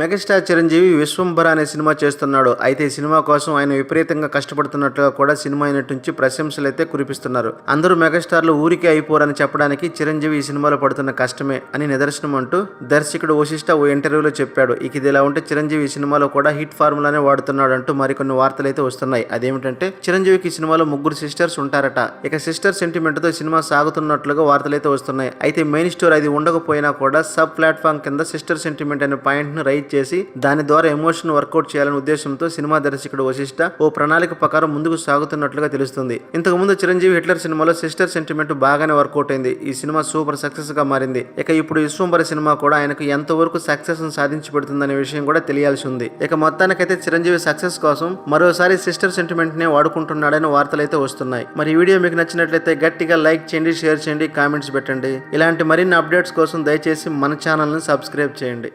Megastar Chiranjeevi Vishwambhara అనే cinema చేస్తున్నాడు. అయితే ఈ సినిమా కోసం ఆయన విపరీతంగా కష్టపడుతున్నట్లుగా కూడా సినిమా యూనిట్ నుంచి ప్రశంసలు అయితే కురిపిస్తున్నారు. అందరూ మెగాస్టార్లు ఊరికే అయిపోరని చెప్పడానికి చిరంజీవి ఈ సినిమాలో పడుతున్న కష్టమే అని నిదర్శనం అంటూ దర్శకుడు వశిష్ట ఓ ఇంటర్వ్యూలో చెప్పాడు. ఇక ఇది ఇలా ఉంటే చిరంజీవి ఈ సినిమాలో కూడా హిట్ ఫార్ములానే వాడుతున్నాడు అంటూ మరికొన్ని వార్తలు అయితే వస్తున్నాయి. అదేమిటంటే చిరంజీవికి ఈ సినిమాలో ముగ్గురు సిస్టర్స్ ఉంటారట. ఇక సిస్టర్ సెంటిమెంట్తో సినిమా సాగుతున్నట్లుగా వార్తలు అయితే వస్తున్నాయి. అయితే మెయిన్ స్టోర్ అది ఉండకపోయినా కూడా సబ్ ప్లాట్ఫామ్ కింద సిస్టర్ సెంటిమెంట్ అనే పాయింట్ను రైట్ చేసి దాని ద్వారా ఎమోషన్ వర్కౌట్ చేయాలనే ఉద్దేశంతో సినిమా దర్శకుడు వశిష్ట ఓ ప్రణాళిక ప్రకారం ముందుకు సాగుతున్నట్లుగా తెలుస్తుంది. ఇంతకు ముందు చిరంజీవి హిట్లర్ సినిమాలో సిస్టర్ సెంటిమెంట్ బాగానే వర్కౌట్ అయింది. ఈ సినిమా సూపర్ సక్సెస్గా మారింది. ఇక ఇప్పుడు విశ్వంబర సినిమా కూడా ఆయనకు ఎంతవరకు సక్సెస్ సాధించి పెడుతుందనే విషయం కూడా తెలియాల్సి ఉంది. ఇక మొత్తానికైతే చిరంజీవి సక్సెస్ కోసం మరోసారి సిస్టర్ సెంటిమెంట్ నే వాడుకుంటున్నాడని వార్తలు అయితే వస్తున్నాయి. మరి ఈ వీడియో మీకు నచ్చినట్లయితే గట్టిగా లైక్ చేయండి షేర్ చేయండి కామెంట్స్ పెట్టండి. ఇలాంటి మరిన్ని అప్డేట్స్ కోసం దయచేసి మన ఛానల్ని సబ్స్క్రైబ్ చేయండి.